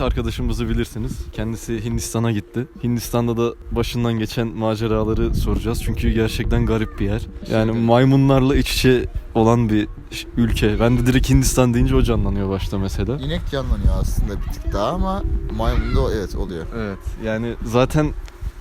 Arkadaşımızı bilirsiniz. Kendisi Hindistan'a gitti. Hindistan'da da başından geçen maceraları soracağız. Çünkü gerçekten garip bir yer. Yani maymunlarla iç içe olan bir ş- ülke. Ben de direkt Hindistan deyince o canlanıyor başta mesela. İnek canlanıyor aslında bir tık daha ama maymun da evet oluyor. Evet yani zaten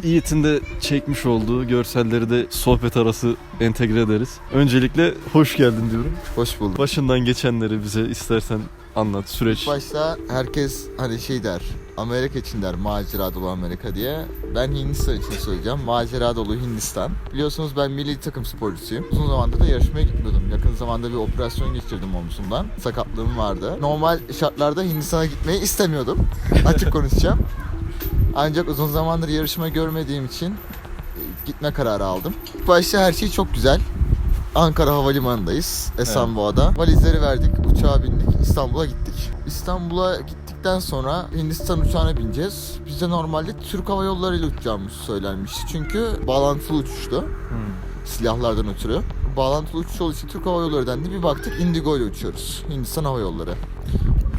Yiğit'in de çekmiş olduğu görselleri de sohbet arası entegre ederiz. Öncelikle hoş geldin diyorum. Hoş bulduk. Başından geçenleri bize istersen anlat süreç. İlk başta herkes hani şey der, Amerika için der macera dolu Amerika diye. Ben Hindistan için söyleyeceğim. Macera dolu Hindistan. Biliyorsunuz ben milli takım sporcusuyum. Uzun zamandır da yarışmaya gitmiyordum. Yakın zamanda bir operasyon geçirdim omzumdan. Sakatlığım vardı. Normal şartlarda Hindistan'a gitmeyi istemiyordum. Açık konuşacağım. Ancak uzun zamandır yarışma görmediğim için e, gitme kararı aldım. İlk başta her şey çok güzel. Ankara Havalimanı'ndayız. Esenboğa'da. Valizleri verdik, uçağa bindik, İstanbul'a gittik. İstanbul'a gittikten sonra Hindistan uçağına bineceğiz. Bize normalde Türk Hava Yolları ile uçacağımız söylenmişti. Çünkü bağlantılı uçuştu. Hmm. Silahlardan ötürü. Bağlantılı uçuş olduğu için Türk Hava Yolları dendi. Bir baktık Indigo ile uçuyoruz. Hindistan Hava Yolları.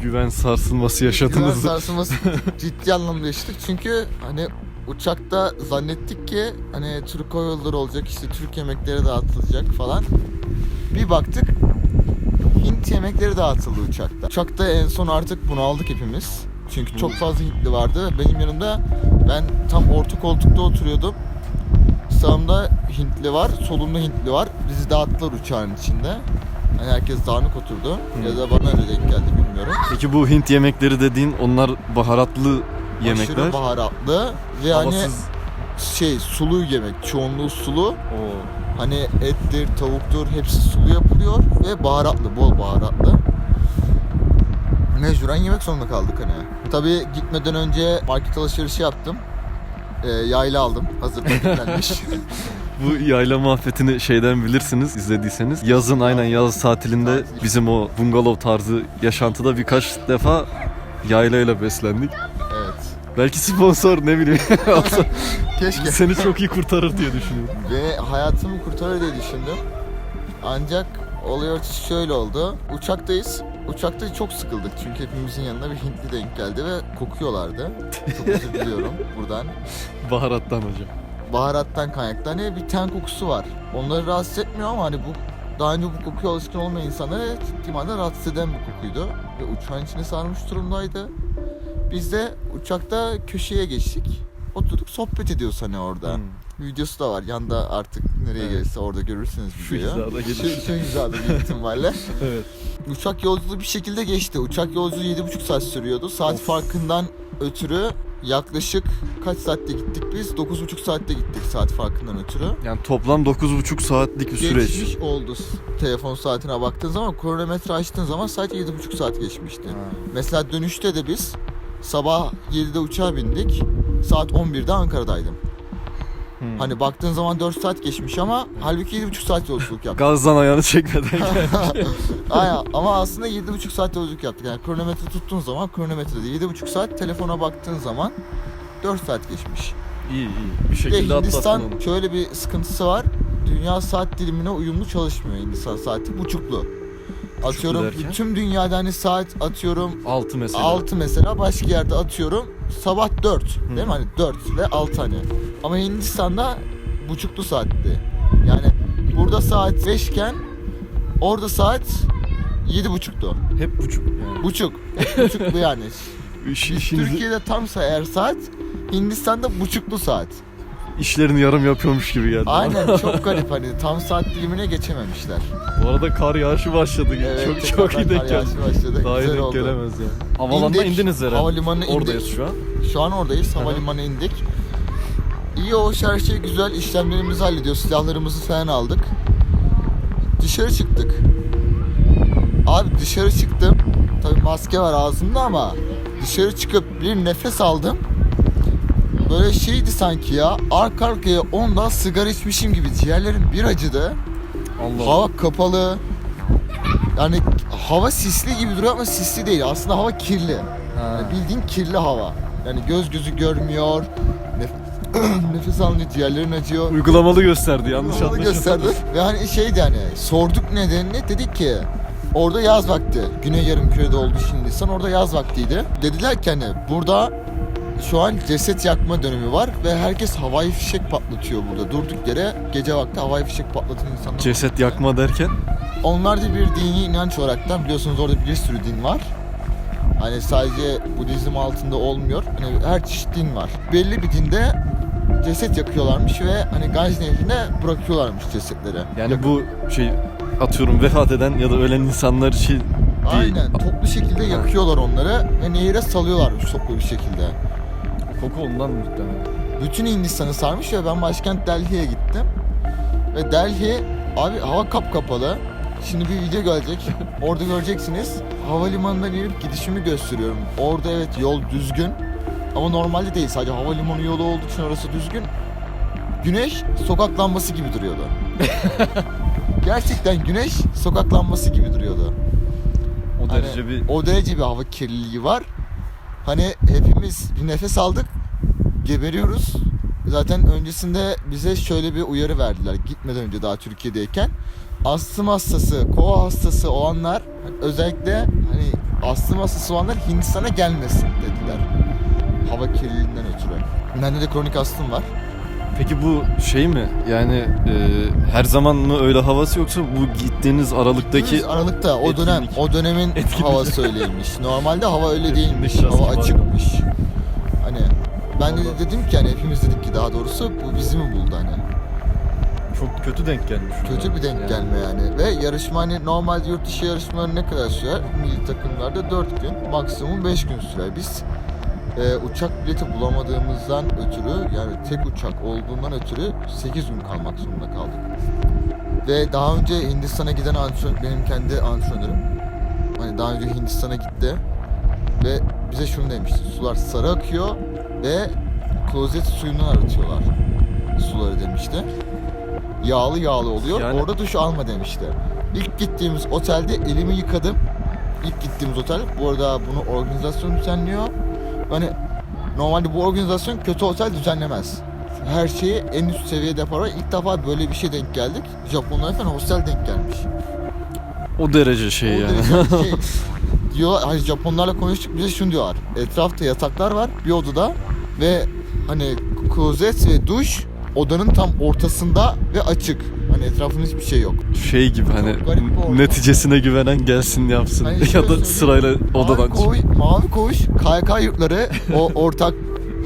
Güven sarsılması Güven yaşadınız. sarsılması ciddi anlamda yaşadık. Çünkü hani uçakta zannettik ki hani Türk Hava Yolları olacak işte Türk yemekleri dağıtılacak falan. Bir baktık Hint yemekleri dağıtıldı uçakta. Uçakta en son artık bunaldık hepimiz. Çünkü çok fazla Hintli vardı. Benim yanımda ben tam orta koltukta oturuyordum. Sağımda Hintli var, solumda Hintli var. Bizi dağıttılar uçağın içinde. Hani herkes dağınık oturdu. Ya da bana öyle denk geldi bilmiyorum. Peki bu Hint yemekleri dediğin onlar baharatlı yemekler. Aşırı baharatlı ve hani Havasız. şey sulu yemek. Çoğunluğu sulu. Oo. Hani ettir, tavuktur hepsi sulu yapılıyor ve baharatlı, bol baharatlı. Mecburen yemek zorunda kaldık hani. Tabii gitmeden önce market alışverişi yaptım. Ee, yayla aldım. Hazır paketlenmiş. Bu yayla muhabbetini şeyden bilirsiniz izlediyseniz. Yazın aynen yaz tatilinde bizim o bungalov tarzı yaşantıda birkaç defa yaylayla beslendik. Belki sponsor ne bileyim Keşke. seni çok iyi kurtarır diye düşünüyorum. Ve hayatımı kurtarır diye düşündüm. Ancak örtüsü şöyle oldu. Uçaktayız. Uçakta çok sıkıldık çünkü hepimizin yanına bir Hintli denk geldi ve kokuyorlardı. Çok özür diliyorum buradan. Baharattan hocam. Baharattan kaynaklı hani bir ten kokusu var. Onları rahatsız etmiyor ama hani bu daha önce bu kokuya alışkın olmayan insanları manada rahatsız eden bir kokuydu. Ve uçağın içine sarmış durumdaydı. Biz de uçakta köşeye geçtik. Oturduk sohbet ediyoruz hani orada. Hmm. Videosu da var. Yanda artık nereye Evet. gelirse orada görürsünüz Şu videoyu. hizada Şu, gelir. şu hizada büyük ihtimalle. Evet. Uçak yolculuğu bir şekilde geçti. Uçak yolculuğu 7,5 saat sürüyordu. Saat Of. farkından ötürü yaklaşık kaç saatte gittik biz? 9,5 saatte gittik saat farkından ötürü. Yani toplam 9,5 saatlik bir süreç. Geçmiş oldu telefon saatine baktığın zaman kronometre açtığın zaman saat 7,5 saat geçmişti. Mesela dönüşte de biz sabah 7'de uçağa bindik. Saat 11'de Ankara'daydım. Hmm. Hani baktığın zaman 4 saat geçmiş ama halbuki 7,5 saat yolculuk yaptık. Gazdan ayağını çekmeden gel. Aynen ama aslında 7,5 saat yolculuk yaptık. Yani kronometre tuttuğun zaman kronometrede 7,5 saat telefona baktığın zaman 4 saat geçmiş. iyi iyi. Bir Bir de şekilde Hindistan şöyle bir sıkıntısı var. Dünya saat dilimine uyumlu çalışmıyor Hindistan saati buçuklu. Atıyorum derken? tüm dünyada hani saat atıyorum 6 mesela. 6 mesela başka yerde atıyorum sabah 4 değil mi hani 4 ve 6 hani. Ama Hindistan'da buçuklu saatti. Yani burada saat 5 iken orada saat 7 buçuktu. Hep buçuk yani. Buçuk. Hep buçuklu yani. İş, işinizi, Türkiye'de tamsa eğer saat Hindistan'da buçuklu saat. İşlerini yarım yapıyormuş gibi geldi. Aynen çok garip hani tam saat dilimine geçememişler. Bu arada kar yağışı başladı. çok çok iyi tekrardan denk kar geldi. yağışı başladı. Daha iyi Güzel denk oldu. gelemez yani. Havalanına İndik, indiniz herhalde. havalimanına indik. Oradayız şu an. Şu an oradayız. Havalimanına indik. İyi hoş her şey güzel. işlemlerimizi hallediyor. Silahlarımızı falan aldık. Dışarı çıktık. Abi dışarı çıktım. Tabii maske var ağzımda ama dışarı çıkıp bir nefes aldım. Böyle şeydi sanki ya. Arka arkaya ondan sigara içmişim gibi. Ciğerlerim bir acıdı. Allah Hava kapalı. Yani hava sisli gibi duruyor ama sisli değil. Aslında hava kirli. Yani bildiğin kirli hava. Yani göz gözü görmüyor. Nef- nefes alınca ciğerlerin acıyor. Uygulamalı gösterdi yanlış Onu anlaşılmasın. gösterdi. Ve hani şeydi hani sorduk nedenini dedik ki Orada yaz vakti. Güney yarımkürede oldu şimdi Hindistan. Orada yaz vaktiydi. Dediler ki hani burada şu an ceset yakma dönemi var ve herkes havai fişek patlatıyor burada. Durduk yere gece vakti havai fişek patlatan insanlar. Ceset yakma derken Onlar da bir dini inanç olaraktan biliyorsunuz orada bir sürü din var. Hani sadece Budizm altında olmuyor. Hani her çeşit din var. Belli bir dinde ceset yakıyorlarmış ve hani Ganj nehrine bırakıyorlarmış cesetleri. yani bu şey atıyorum vefat eden ya da ölen insanlar için değil. Aynen toplu şekilde yakıyorlar onları ve nehire salıyorlarmış toplu bir şekilde. Koku ondan muhtemelen. Bütün Hindistan'ı sarmış ve ben başkent Delhi'ye gittim. Ve Delhi abi hava kap kapalı. Şimdi bir video gelecek. Orada göreceksiniz. Havalimanından inip gidişimi gösteriyorum. Orada evet yol düzgün. Ama normalde değil. Sadece havalimanı yolu olduğu için orası düzgün. Güneş sokak lambası gibi duruyordu. Gerçekten güneş sokak lambası gibi duruyordu. O Hani derece bir o derece bir hava kirliliği var. Hani hepimiz bir nefes aldık. Geberiyoruz. Zaten öncesinde bize şöyle bir uyarı verdiler. Gitmeden önce daha Türkiye'deyken. Astım hastası, kova hastası olanlar özellikle hani astım hastası olanlar Hindistan'a gelmesin dediler. Hava kirliliğinden ötürü. Bende de kronik astım var. Peki bu şey mi? Yani e, her zaman mı öyle havası yoksa bu gittiğiniz aralıktaki Biz Aralık'ta o dönem etkinlik. o dönemin Etkinlik. havası öyleymiş. Normalde hava öyle değilmiş. Biraz Hava kibar açıkmış. Hani ben de dedim ki hani hepimiz dedik ki daha doğrusu bu bizi mi buldu hani. çok kötü denk gelmiş. Kötü bir denk gelme yani. Ve yarışma hani normalde yurt dışı yarışmaları ne kadar sürer? Milli takımlarda 4 gün, maksimum 5 gün sürer. Biz e, uçak bileti bulamadığımızdan ötürü yani tek uçak olduğundan ötürü 8 gün kalmak zorunda kaldık. Ve daha önce Hindistan'a giden antrenör, benim kendi antrenörüm. Hani daha önce Hindistan'a gitti ve bize şunu demişti. Sular sarı akıyor ve klozet suyundan arıtıyorlar suları demişti. Yağlı yağlı oluyor. Yani- Orada duş alma demişti. İlk gittiğimiz otelde elimi yıkadım. İlk gittiğimiz otel. Bu arada bunu organizasyon düzenliyor. Hani normalde bu organizasyon kötü otel düzenlemez. Her şeyi en üst seviyede yapar. İlk defa böyle bir şey denk geldik. Japonlar falan hostel denk gelmiş. O derece şey O yani. derece şey, diyor hani Japonlarla konuştuk bize şunu diyorlar. Etrafta yataklar var bir odada ve hani klozet ve duş odanın tam ortasında ve açık. Hani etrafında hiçbir şey yok. şey gibi hani neticesine güvenen gelsin yapsın Hani ya da sırayla odadan mavi, koğuş, mavi koğuş, KYK yurtları, o ortak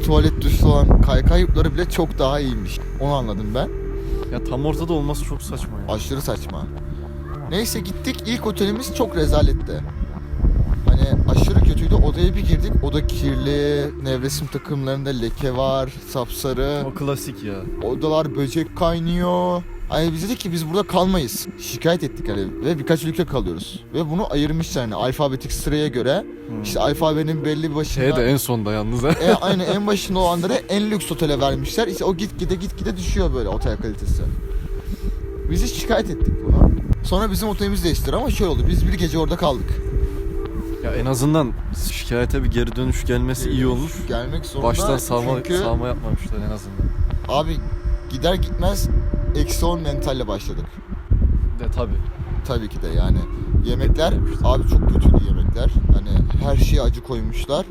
tuvalet duşlu olan KYK yurtları bile çok daha iyiymiş. Onu anladım ben. Ya tam ortada olması çok saçma ya. Aşırı saçma. Neyse gittik. İlk otelimiz çok rezaletti. Hani aşırı. Odaya bir girdik. Oda kirli. Nevresim takımlarında leke var. Sapsarı. O klasik ya. Odalar böcek kaynıyor. Hani biz dedik ki biz burada kalmayız. Şikayet ettik hani ve birkaç ülke kalıyoruz. Ve bunu ayırmışlar hani alfabetik sıraya göre. Hmm. İşte alfabenin belli bir başında. Şey de en sonda yalnız ha. E, aynı en başında olanları en lüks otele vermişler. İşte o gitgide gitgide düşüyor böyle otel kalitesi. Biz hiç şikayet ettik bunu. Sonra bizim otelimiz değiştirdi ama şöyle oldu. Biz bir gece orada kaldık. Ya en azından şikayete bir geri dönüş gelmesi iyi olur. Gelmek zorunda. Baştan sağma, Çünkü sağma yapmamışlar en azından. abi gider gitmez eksi 10 mentalle başladık. De tabi. Tabii ki de yani. Yemekler Etkilemiştir. abi çok kötüydü yemekler. Hani her şeye acı koymuşlar.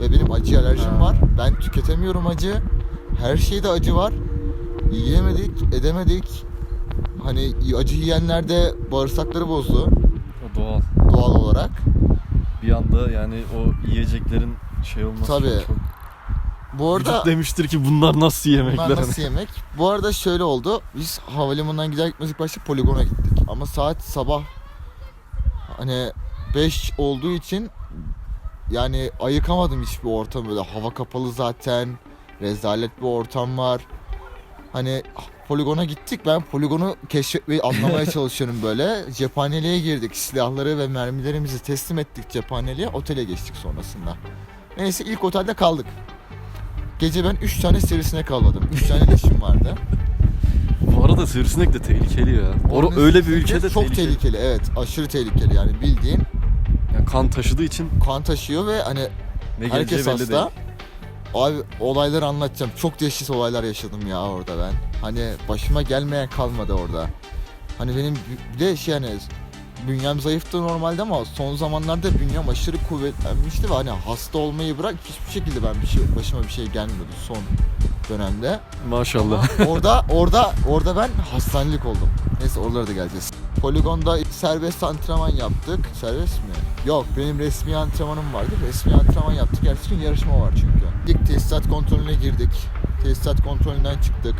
Ve benim acı alerjim Ha. var. Ben tüketemiyorum acı. Her şeyde acı var. Yiyemedik, edemedik. Hani acı yiyenlerde bağırsakları bozdu O doğal. doğal olarak. Bir anda yani o yiyeceklerin şey olması Tabii. çok. Bu arada Vücut demiştir ki bunlar nasıl yemekler. bunlar nasıl yemek? Bu arada şöyle oldu. Biz havalimanından gider gitmez ilk başta poligona gittik. Ama saat sabah hani 5 olduğu için yani ayıkamadım hiçbir ortamı böyle hava kapalı zaten rezalet bir ortam var hani poligona gittik. Ben poligonu keşfetmeyi anlamaya çalışıyorum böyle. Cephaneliğe girdik. Silahları ve mermilerimizi teslim ettik cephaneliğe. Otele geçtik sonrasında. Neyse ilk otelde kaldık. Gece ben 3 tane sivrisinek avladım. 3 tane leşim vardı. Bu arada sivrisinek de tehlikeli ya. Or öyle bir ülkede çok tehlikeli. tehlikeli evet. Aşırı tehlikeli. Yani bildiğin Yani kan taşıdığı için kan taşıyor ve hani ne Herkes geleceği belli hasta. değil. Abi olayları anlatacağım. Çok dehşet olaylar yaşadım ya orada ben. Hani başıma gelmeyen kalmadı orada. Hani benim bir de şey hani bünyem zayıftı normalde ama son zamanlarda bünyem aşırı kuvvetlenmişti ve hani hasta olmayı bırak hiçbir şekilde ben bir şey başıma bir şey gelmiyordu son dönemde. Maşallah. orada orada orada ben hastanelik oldum. Neyse oralara da geleceğiz. Poligonda serbest antrenman yaptık. Serbest mi? Yok benim resmi antrenmanım vardı. Resmi antrenman yaptık. Ertesi gün yarışma var çünkü. İlk tesisat kontrolüne girdik. Tesisat kontrolünden çıktık.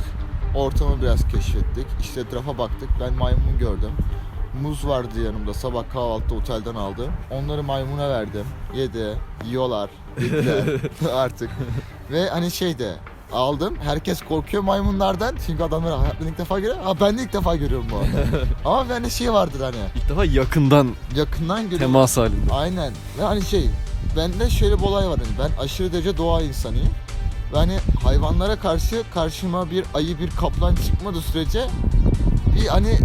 Ortamı biraz keşfettik. İşte etrafa baktık. Ben maymun gördüm. Muz vardı yanımda. Sabah kahvaltı otelden aldım. Onları maymuna verdim. Yedi. Yiyorlar. Yediler artık. Ve hani şeyde aldım. Herkes korkuyor maymunlardan. Çünkü adamları hayatlarını ilk defa görüyor. Ha ben de ilk defa görüyorum bu arada. Ama bende şey vardır hani. İlk defa yakından Yakından görüyorum. temas halinde. Aynen. Ve hani şey bende şöyle bir olay var hani ben aşırı derece doğa insanıyım. Ve hani hayvanlara karşı karşıma bir ayı bir kaplan çıkmadığı sürece bir hani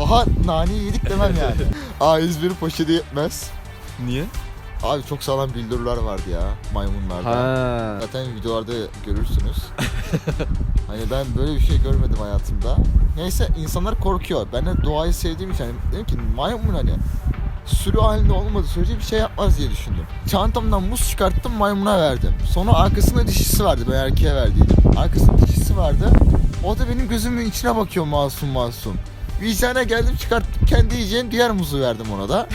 aha nane yedik demem yani. A101 poşeti yetmez. Niye? Abi çok sağlam bildiriler vardı ya maymunlarda. Ha. Zaten videolarda görürsünüz. hani ben böyle bir şey görmedim hayatımda. Neyse insanlar korkuyor. Ben de doğayı sevdiğim için hani dedim ki maymun hani sürü halinde olmadığı sürece bir şey yapmaz diye düşündüm. Çantamdan muz çıkarttım maymuna verdim. Sonra arkasında dişisi vardı ben erkeğe verdiydim. Arkasında dişisi vardı. O da benim gözümün içine bakıyor masum masum. Vicdana geldim çıkarttım kendi yiyeceğim diğer muzu verdim ona da.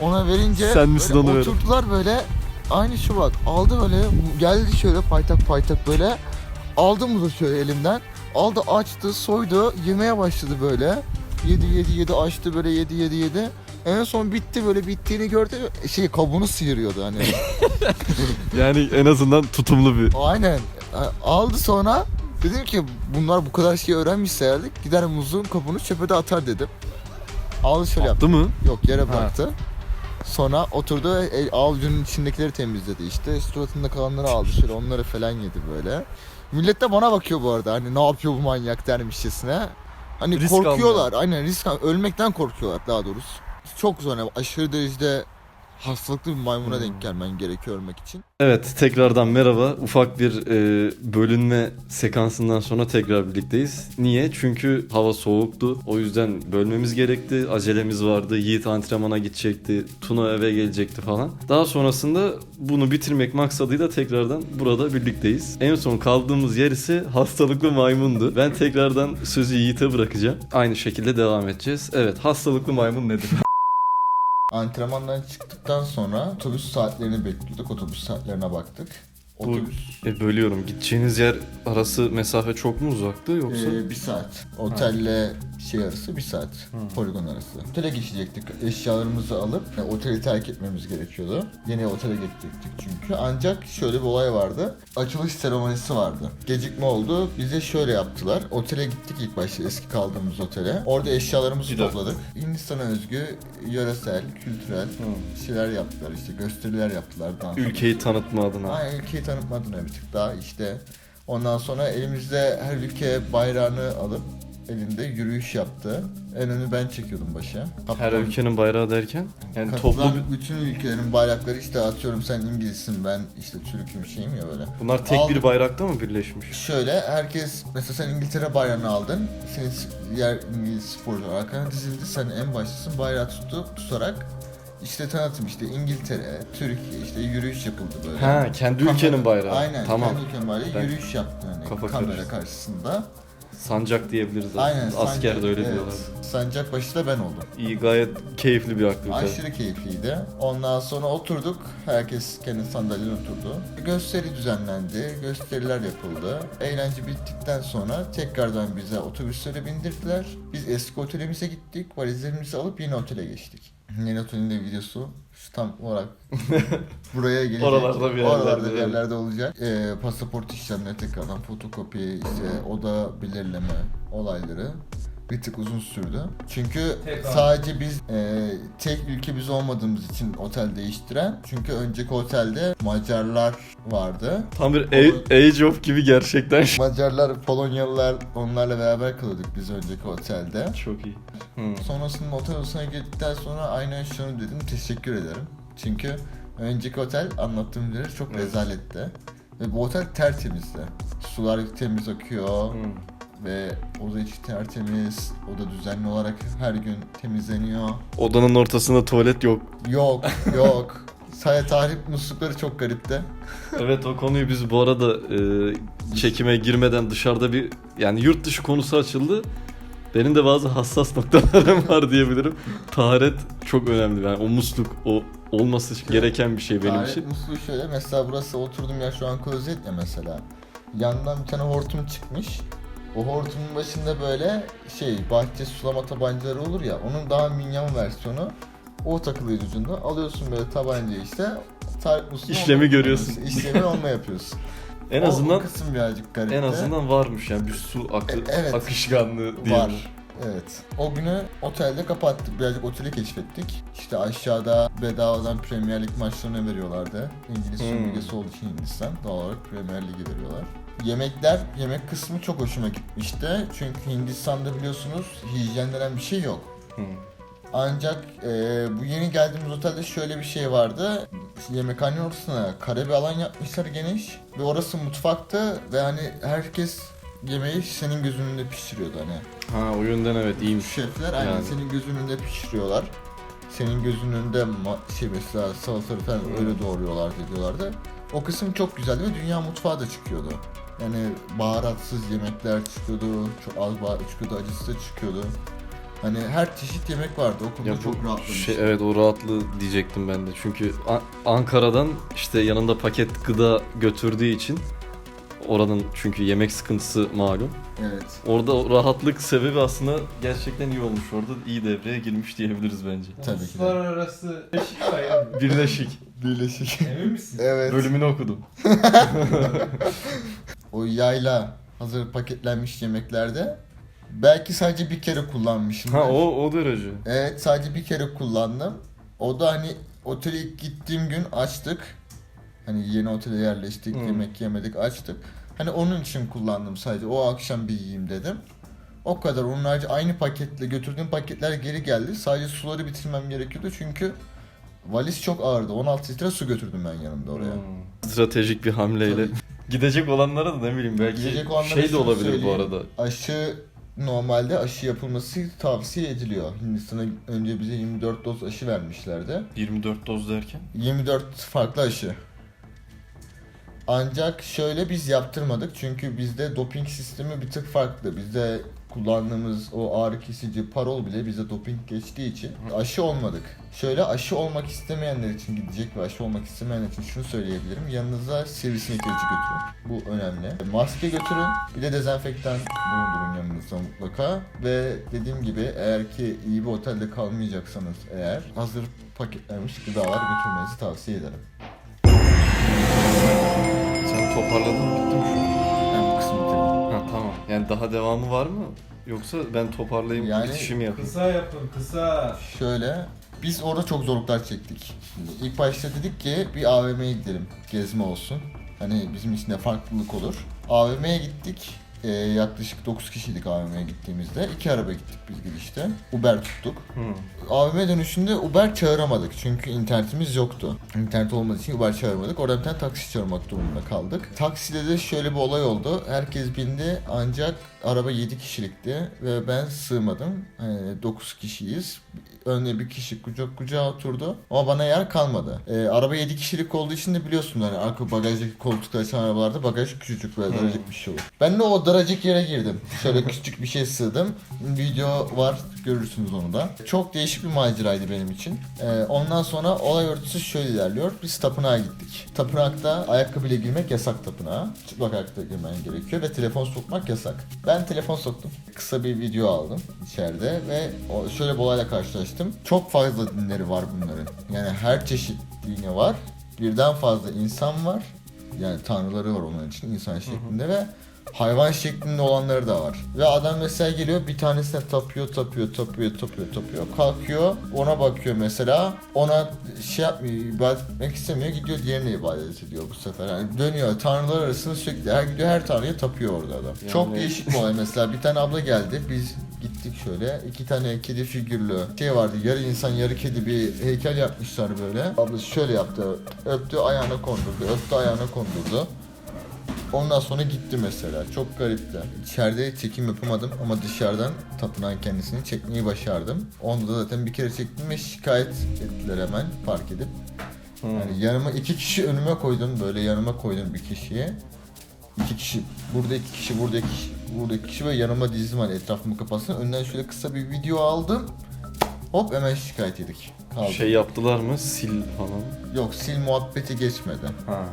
Ona verince Sen misin böyle onu oturdular böyle aynı şu bak aldı böyle geldi şöyle paytak paytak böyle aldı muzu şöyle elimden aldı açtı soydu yemeye başladı böyle yedi yedi yedi açtı böyle yedi yedi yedi en son bitti böyle bittiğini gördü şey kabuğunu sıyırıyordu hani Yani en azından tutumlu bir. aynen aldı sonra dedim ki bunlar bu kadar şey öğrenmişse gider muzun kabuğunu çöpe de atar dedim aldı şöyle yaptı mı? Yok yere bıraktı. Sonra oturdu el, avucunun içindekileri temizledi işte. Suratında kalanları aldı şöyle onları falan yedi böyle. Millet de bana bakıyor bu arada hani ne yapıyor bu manyak dermişçesine. Hani Risk korkuyorlar aynen risk al- ölmekten korkuyorlar daha doğrusu. Çok zor yani aşırı derecede hastalıklı bir maymuna Hmm. denk gelmen gerekiyor ölmek için. Evet tekrardan merhaba. Ufak bir e, bölünme sekansından sonra tekrar birlikteyiz. Niye? Çünkü hava soğuktu. O yüzden bölmemiz gerekti. Acelemiz vardı. Yiğit antrenmana gidecekti. Tuna eve gelecekti falan. Daha sonrasında bunu bitirmek maksadıyla tekrardan burada birlikteyiz. En son kaldığımız yer ise hastalıklı maymundu. Ben tekrardan sözü Yiğit'e bırakacağım. Aynı şekilde devam edeceğiz. Evet hastalıklı maymun nedir? Antrenmandan çıktıktan sonra otobüs saatlerini bekliyorduk. Otobüs saatlerine baktık. Otobüs E, bölüyorum. Gideceğiniz yer arası mesafe çok mu uzaktı yoksa? Ee, bir saat. Otelle şey arası bir saat. Poligon arası. Otele geçecektik. Eşyalarımızı alıp yani oteli terk etmemiz gerekiyordu. Yeni otele gidecektik çünkü. Ancak şöyle bir olay vardı. Açılış seremonisi vardı. Gecikme oldu. Bize şöyle yaptılar. Otele gittik ilk başta eski kaldığımız otele. Orada eşyalarımızı Bir dakika. topladık. Hindistan'a özgü yöresel, kültürel şeyler yaptılar işte gösteriler yaptılar. dans Ülkeyi tanıtma adına. Aynen ülkeyi tanıtma adına bir tık daha işte. Ondan sonra elimizde her ülke bayrağını alıp elinde yürüyüş yaptı. En önü ben çekiyordum başa. Her ülkenin bayrağı derken yani toplu bir- bütün ülkelerin bayrakları işte atıyorum sen İngilizsin ben işte Türk'üm şeyim ya böyle. bunlar tek bir Aldım. bayrakta mı birleşmiş? Şöyle herkes mesela sen İngiltere bayrağını aldın. Senin diğer İngiliz sporcular arkana dizildi. Sen en baştasın bayrağı tuttu tutarak işte tanıtım işte İngiltere, Türkiye işte yürüyüş yapıldı böyle. Ha kendi Kamera- ülkenin bayrağı. Aynen. Tamam. Kendi ülkenin bayrağı Ben- yürüyüş yaptı hani Kafa kamera karıştı. karşısında. Sancak diyebiliriz Aynen. aslında. Asker sancak- de öyle evet. diyorlar. Sancak başı da ben oldum. İyi gayet keyifli bir aktivite. Aşırı keyifliydi. Ondan sonra oturduk. Herkes kendi sandalyene oturdu. Gösteri düzenlendi. Gösteriler yapıldı. Eğlence bittikten sonra tekrardan bize otobüslere bindirdiler. Biz eski otelimize gittik. Valizlerimizi alıp yeni otele geçtik. Otelin de videosu şu tam olarak buraya gelecek. Oralarda bir yerlerde, Oralarda bir yerlerde olacak. Ee, pasaport işlemleri tekrardan fotokopi, işte oda belirleme olayları bir tık uzun sürdü. Çünkü sadece biz e, tek ülke biz olmadığımız için otel değiştiren. Çünkü önceki otelde Macarlar vardı. Tam bir A- Age of gibi gerçekten. Macarlar, Polonyalılar onlarla beraber kalıyorduk biz önceki otelde. Çok iyi. Hı. Sonrasında otel odasına girdikten sonra aynen şunu dedim teşekkür ederim. Çünkü önceki otel anlattığım üzere çok Evet. rezaletti. Ve bu otel tertemizdi. Sular temiz akıyor. Hı. Ve oda içi tertemiz. Oda düzenli olarak her gün temizleniyor. Odanın ortasında tuvalet yok. Yok, yok. Sadece tahrip muslukları çok garipti. Evet o konuyu biz bu arada e, çekime girmeden dışarıda bir yani yurt dışı konusu açıldı. Benim de bazı hassas noktalarım var diyebilirim. Taharet çok önemli. Yani o musluk o olması gereken bir şey benim Tahrip için. musluğu şöyle mesela burası oturduğum yer şu an klozet ya mesela. Yandan bir tane hortum çıkmış. O hortumun başında böyle şey bahçe sulama tabancaları olur ya onun daha minyon versiyonu. O takılıyor ucunda. Alıyorsun böyle tabancayı işte. Tahrip musluğu İşlemi görüyorsun. İşlemi onunla yapıyorsun. En O- azından o kısım birazcık garipti. en azından varmış yani bir su akı, E- evet. akışkanlığı diye. Var. Evet. O günü otelde kapattık. Birazcık oteli keşfettik. İşte aşağıda bedavadan Premier Lig maçlarını veriyorlardı. İngiliz Hmm. sömürgesi olduğu için Hindistan doğal olarak Premier Lig'i veriyorlar. Yemekler, yemek kısmı çok hoşuma gitmişti. Çünkü Hindistan'da biliyorsunuz hijyen denen bir şey yok. Hı. Ancak e, bu yeni geldiğimiz otelde şöyle bir şey vardı. Yemekhanenin ortasına kare bir alan yapmışlar geniş. Ve orası mutfaktı ve hani herkes yemeği senin gözünün önünde pişiriyordu hani. Ha o yönden evet iyiymiş. Şefler aynen Yani. senin gözünün önünde pişiriyorlar. Senin gözünün önünde ma- şey mesela salataları falan Hmm. öyle doğruyorlar diyorlardı. O kısım çok güzeldi ve dünya mutfağı da çıkıyordu. Yani baharatsız yemekler çıkıyordu, çok az baharat çıkıyordu, acısı da çıkıyordu. Hani her çeşit yemek vardı. O konuda Ya çok rahatlamıştım. şey, evet o rahatlığı diyecektim ben de. Çünkü Ankara'dan işte yanında paket gıda götürdüğü için oranın çünkü yemek sıkıntısı malum. Evet. Orada o rahatlık sebebi aslında gerçekten iyi olmuş. Orada iyi devreye girmiş diyebiliriz bence. Tabii ki de. Uluslararası eşik var ya. Birleşik. Birleşik. Emin misin? evet. Bölümünü okudum. O yayla hazır paketlenmiş yemeklerde belki sadece bir kere kullanmışım. Ha o o derece. Evet sadece bir kere kullandım. O da hani otele gittiğim gün açtık. Hani yeni otele yerleştik, Hmm. yemek yemedik, açtık. Hani onun için kullandım sadece. O akşam bir yiyeyim dedim. O kadar. Onun harici aynı paketle götürdüğüm paketler geri geldi. Sadece suları bitirmem gerekiyordu çünkü valiz çok ağırdı. 16 litre su götürdüm ben yanımda oraya. Hmm. Stratejik bir hamleyle. Tabii. Gidecek olanlara da ne bileyim belki Gidecek olanlara şey de olabilir bu arada. Aşı normalde aşı yapılması tavsiye ediliyor. Hindistan'a önce bize 24 doz aşı vermişlerdi. 24 doz derken. 24 farklı aşı. Ancak şöyle biz yaptırmadık çünkü bizde doping sistemi bir tık farklı. Bizde kullandığımız o ağrı kesici parol bile bize doping geçtiği için aşı olmadık. Şöyle aşı olmak istemeyenler için gidecek ve aşı olmak istemeyenler için şunu söyleyebilirim. Yanınıza sivrisinek ilacı götürün. Bu önemli. Maske götürün. Bir de dezenfektan bulundurun yanınızda mutlaka. Ve dediğim gibi eğer ki iyi bir otelde kalmayacaksanız eğer hazır paketlenmiş gıdalar götürmenizi tavsiye ederim. Mı? bitti mi şu an? Ben bu kısmı bitirdim. Ha tamam. Yani daha devamı var mı? Yoksa ben toparlayayım Yani- bitişimi yapayım. Kısa yapın kısa. Şöyle biz orada çok zorluklar çektik. İlk başta dedik ki bir AVM'ye gidelim. Gezme olsun. Hani bizim için de farklılık olur. AVM'ye gittik. Ee, yaklaşık 9 kişiydik AVM'ye gittiğimizde. İki araba gittik biz gidişte. Uber tuttuk. Hı. AVM dönüşünde Uber çağıramadık çünkü internetimiz yoktu. İnternet olmadığı için Uber çağırmadık. Orada bir tane taksi çağırmak durumunda kaldık. Takside de şöyle bir olay oldu. Herkes bindi ancak araba 7 kişilikti ve ben sığmadım. Hani 9 kişiyiz. Önde bir kişi kucak kucağa oturdu ama bana yer kalmadı. Ee, araba 7 kişilik olduğu için de biliyorsun hani arka bagajdaki koltukta açan arabalarda bagaj küçücük böyle Hmm. bir şey olur. Ben de o daracık yere girdim. Şöyle küçük bir şey sığdım. Video var görürsünüz onu da. Çok değişik bir maceraydı benim için. Ee, ondan sonra olay örtüsü şöyle ilerliyor. Biz tapınağa gittik. Tapınakta ayakkabıyla girmek yasak tapınağa. Çıplak ayakla girmen gerekiyor ve telefon sokmak yasak. Ben telefon soktum. Kısa bir video aldım içeride ve şöyle bir olayla karşılaştım. Çok fazla dinleri var bunların. Yani her çeşit dini var. Birden fazla insan var. Yani tanrıları var onun için insan şeklinde ve hayvan şeklinde olanları da var. Ve adam mesela geliyor bir tanesine tapıyor, tapıyor, tapıyor, tapıyor, tapıyor. Kalkıyor, ona bakıyor mesela. Ona şey yapmıyor, ibadet etmek istemiyor. Gidiyor diğerine ibadet ediyor bu sefer. Yani dönüyor tanrılar arasında sürekli her gidiyor her tanrıya tapıyor orada adam. Yani- Çok değişik bir olay mesela. Bir tane abla geldi. Biz gittik şöyle. iki tane kedi figürlü şey vardı. Yarı insan yarı kedi bir heykel yapmışlar böyle. Abla şöyle yaptı. Öptü ayağına kondurdu. Öptü ayağına kondurdu. Ondan sonra gitti mesela. Çok garipti. İçeride çekim yapamadım ama dışarıdan tapınağın kendisini çekmeyi başardım. Onda da zaten bir kere çektim ve şikayet ettiler hemen fark edip. Yani yanıma iki kişi önüme koydum böyle yanıma koydum bir kişiye. İki kişi, burada iki kişi, burada iki kişi, burada iki kişi ve yanıma dizdim hani etrafımı kapatsın. Önden şöyle kısa bir video aldım. Hop hemen şikayet yedik. Kaldı. Şey yaptılar mı? Sil falan. Yok sil muhabbeti geçmedi. Ha.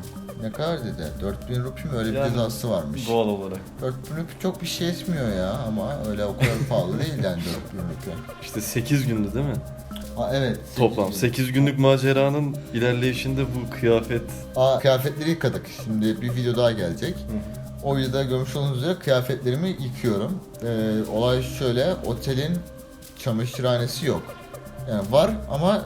Ne kadar dedi? 4000 rupi mi öyle bir Yani cezası varmış. Doğal olarak. 4000 rupi çok bir şey etmiyor ya ama öyle o kadar pahalı değil yani 4000 rupi. İşte 8 gündü değil mi? Aa evet. Toplam sekiz 8 günlük maceranın ilerleyişinde bu kıyafet. Aa kıyafetleri yıkadık. Şimdi bir video daha gelecek. O videoda görmüş olduğunuz üzere kıyafetlerimi yıkıyorum. Ee, olay şöyle, otelin çamaşırhanesi yok. Yani var ama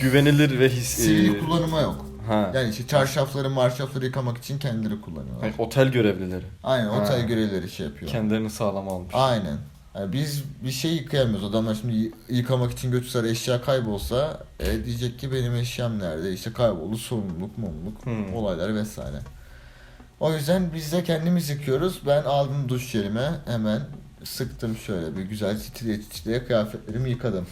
güvenilir ve his... sivil e, kullanıma yok. Ha. Yani işte çarşafları, marşafları yıkamak için kendileri kullanıyorlar. Yani otel görevlileri. Aynen otel Ha. görevlileri şey yapıyor. Kendilerini sağlam almış. Aynen. Yani biz bir şey yıkayamıyoruz. Adamlar şimdi y- yıkamak için götürseler eşya kaybolsa e, diyecek ki benim eşyam nerede? İşte kayboldu sorumluluk, mumluk, Hmm. olaylar vesaire. O yüzden biz de kendimiz yıkıyoruz. Ben aldım duş jelime hemen sıktım şöyle bir güzel titriye titriye kıyafetlerimi yıkadım.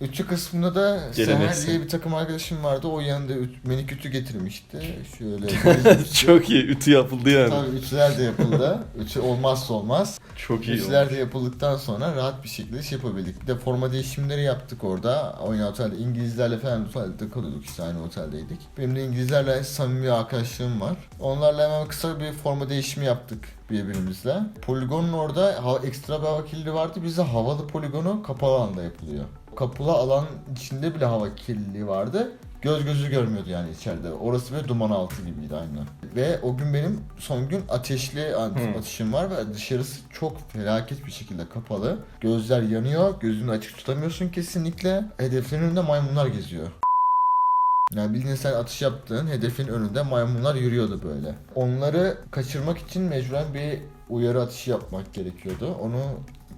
Ütü kısmında da Seher diye bir takım arkadaşım vardı. O yanında üt, minik ütü getirmişti. Şöyle Çok iyi. Ütü yapıldı yani. Tabii ütüler de yapıldı. Ütü olmazsa olmaz. Çok iyi Ütüler olmuş. de yapıldıktan sonra rahat bir şekilde şey yapabildik. Bir de forma değişimleri yaptık orada. Aynı otelde İngilizlerle falan otelde kalıyorduk işte aynı oteldeydik. Benim de İngilizlerle samimi bir arkadaşlığım var. Onlarla hemen kısa bir forma değişimi yaptık birbirimizle. Poligonun orada ekstra bir hava kirliliği vardı. Bizde havalı poligonu kapalı alanda yapılıyor. Kapalı alan içinde bile hava kirliliği vardı. Göz gözü görmüyordu yani içeride. Orası böyle duman altı gibiydi aynı. Ve o gün benim son gün ateşli Hı. atışım var ve dışarısı çok felaket bir şekilde kapalı. Gözler yanıyor, gözünü açık tutamıyorsun kesinlikle. Hedeflerin önünde maymunlar geziyor. Yani bildiğin sen atış yaptığın hedefin önünde maymunlar yürüyordu böyle. Onları kaçırmak için mecburen bir uyarı atışı yapmak gerekiyordu. Onu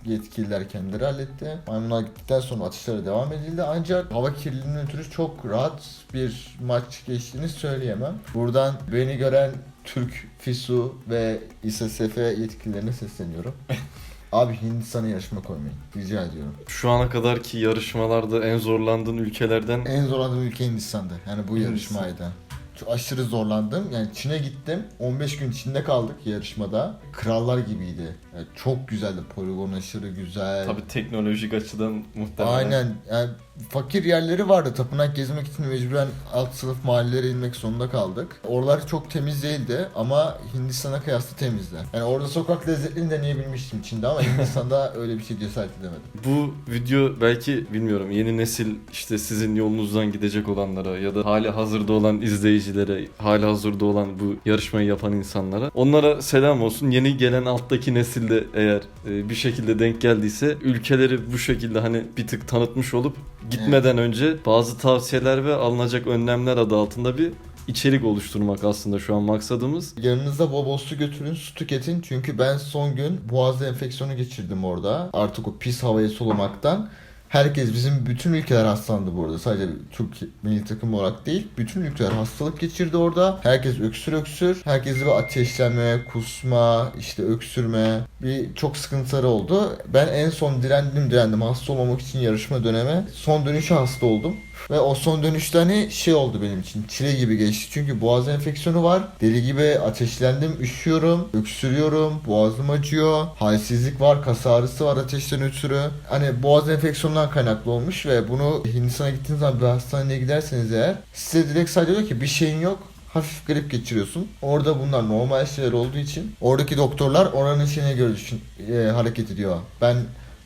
yetkililer kendileri halletti. Maymunlar gittikten sonra atışlara devam edildi. Ancak hava kirliliğinden ötürü çok rahat bir maç geçtiğini söyleyemem. Buradan beni gören Türk FISU ve İSSF yetkililerine sesleniyorum. Abi Hindistan'a yarışma koymayın. Rica ediyorum. Şu ana kadarki yarışmalarda en zorlandığın ülkelerden En zorlandığım ülke Hindistan'dı. Yani bu Hindistan. yarışmaydı. Çok aşırı zorlandım. Yani Çin'e gittim. 15 gün Çin'de kaldık yarışmada. Krallar gibiydi. Yani çok güzeldi. Poligon aşırı güzel. tabii teknolojik açıdan muhtemelen. Aynen. Yani fakir yerleri vardı. Tapınak gezmek için mecburen alt sınıf mahallelere inmek zorunda kaldık. Oralar çok temiz değildi ama Hindistan'a kıyasla temizdi. Yani orada sokak lezzetlerini deneyebilmiştim Çin'de ama Hindistan'da öyle bir şey cesaret edemedim. Bu video belki bilmiyorum yeni nesil işte sizin yolunuzdan gidecek olanlara ya da hali hazırda olan izleyicilere, hali hazırda olan bu yarışmayı yapan insanlara onlara selam olsun. Yeni gelen alttaki nesilde eğer e, bir şekilde denk geldiyse ülkeleri bu şekilde hani bir tık tanıtmış olup gitmeden önce bazı tavsiyeler ve alınacak önlemler adı altında bir içerik oluşturmak aslında şu an maksadımız. Yanınızda bol bol su götürün, su tüketin. Çünkü ben son gün boğazda enfeksiyonu geçirdim orada. Artık o pis havayı solumaktan. Herkes bizim bütün ülkeler hastalandı bu arada. Sadece Türk milli takım olarak değil. Bütün ülkeler hastalık geçirdi orada. Herkes öksür öksür. Herkeste bir ateşleme, kusma, işte öksürme. Bir çok sıkıntıları oldu. Ben en son direndim direndim hasta olmamak için yarışma döneme. Son dönüşe hasta oldum. Ve o son dönüşte hani şey oldu benim için. Çile gibi geçti. Çünkü boğaz enfeksiyonu var. Deli gibi ateşlendim, üşüyorum, öksürüyorum, boğazım acıyor. Halsizlik var, kas ağrısı var ateşten ötürü. Hani boğaz enfeksiyonundan kaynaklı olmuş ve bunu Hindistan'a gittiğiniz zaman bir hastaneye giderseniz eğer size direkt sadece diyor ki bir şeyin yok hafif grip geçiriyorsun. Orada bunlar normal şeyler olduğu için oradaki doktorlar oranın şeyine göre düşün, e, hareket ediyor. Ben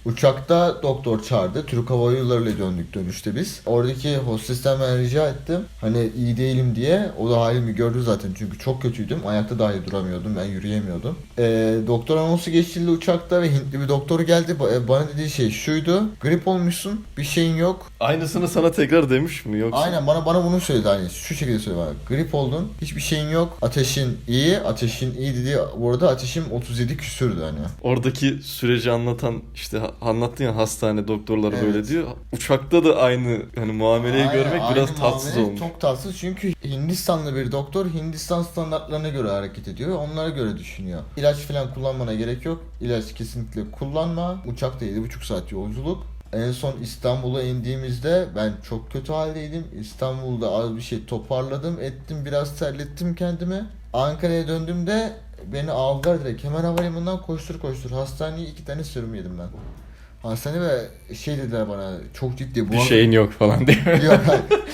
Uçakta doktor çağırdı. Türk Hava Yolları ile döndük dönüşte biz. Oradaki hostesten ben rica ettim. Hani iyi değilim diye. O da halimi gördü zaten çünkü çok kötüydüm. Ayakta dahi duramıyordum. Ben yürüyemiyordum. Ee, doktor anonsu geçildi uçakta ve Hintli bir doktor geldi. Ba- Bana dediği şey şuydu. Grip olmuşsun. Bir şeyin yok. Aynısını sana tekrar demiş mi yoksa? Aynen bana bana bunu söyledi hani şu şekilde söyledi bana. Grip oldun. Hiçbir şeyin yok. Ateşin iyi. Ateşin iyi dediği bu arada ateşim 37 küsürdü hani. Oradaki süreci anlatan işte anlattın ya hastane doktorları Evet. böyle diyor. Uçakta da aynı hani muameleyi Aynen, görmek aynı biraz tatsız olmuş. Çok tatsız çünkü Hindistanlı bir doktor Hindistan standartlarına göre hareket ediyor. Onlara göre düşünüyor. İlaç falan kullanmana gerek yok. İlaç kesinlikle kullanma. Uçakta 7,5 saat yolculuk. En son İstanbul'a indiğimizde ben çok kötü haldeydim. İstanbul'da az bir şey toparladım, ettim, biraz terlettim kendimi. Ankara'ya döndüğümde beni aldılar direkt. Hemen havalimanından koştur koştur. Hastaneye iki tane serum yedim ben. Hastane ve şey dediler bana çok ciddi Bir boğaz... şeyin yok falan diye. Yok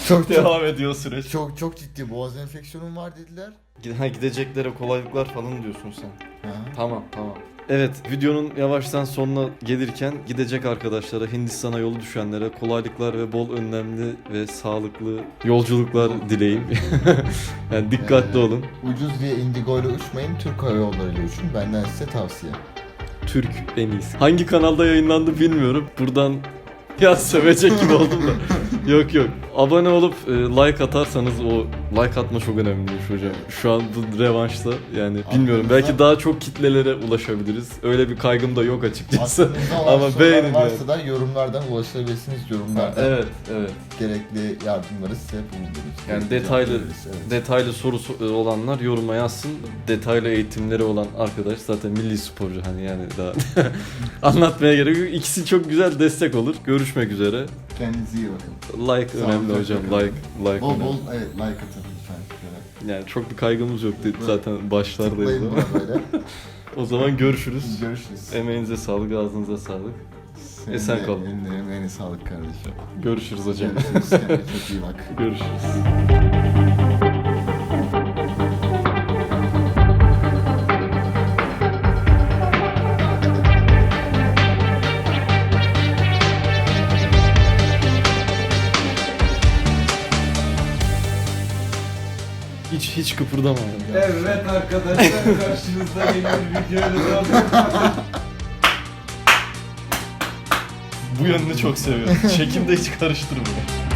çok çok Devam ediyor süreç. çok çok ciddi boğaz enfeksiyonum var dediler. Ha gideceklere kolaylıklar falan diyorsun sen. Hı. Tamam tamam. Evet videonun yavaştan sonuna gelirken gidecek arkadaşlara Hindistan'a yolu düşenlere kolaylıklar ve bol önlemli ve sağlıklı yolculuklar dileyim. yani dikkatli Ee, olun. Ucuz diye Indigo ile uçmayın, Türk Hava Yolları ile uçun. Benden size tavsiye. Türk en iyisi. Hangi kanalda yayınlandı bilmiyorum. Buradan ya sövecek gibi oldum da. yok yok. Abone olup e, like atarsanız o like atma çok önemliymiş hocam. Şu an bu revanşta yani bilmiyorum. Belki daha çok kitlelere ulaşabiliriz. Öyle bir kaygım da yok açıkçası. Aklınızda olan Ama sorular beğenin varsa yani. da yorumlardan ulaşabilirsiniz. Yorumlardan Evet, evet. gerekli yardımları size bulundururuz. Yani detaylı evet. detaylı sorusu e, olanlar yoruma yazsın. Detaylı eğitimleri olan arkadaş zaten milli sporcu hani yani daha anlatmaya gerek yok. İkisi çok güzel destek olur. Görüşmek üzere. Kendinize iyi bakın. Like Sağ olun, önemli hocam. teşekkür Like like Bol önemli. bol evet like atın lütfen. Yani çok bir kaygımız yok dedi zaten başlardayız Tıklayın ama. buna böyle. o zaman görüşürüz. Görüşürüz. Emeğinize sağlık, ağzınıza sağlık. Senin esen de kalın. Emeğine sağlık kardeşim. Görüşürüz hocam. Görüşürüz. Kendine çok iyi bak. Görüşürüz. Kıpırdamadım. Evet arkadaşlar karşınızda yeni bir videoyla daha Bu yönünü çok seviyorum. Çekimde hiç karıştırmıyor.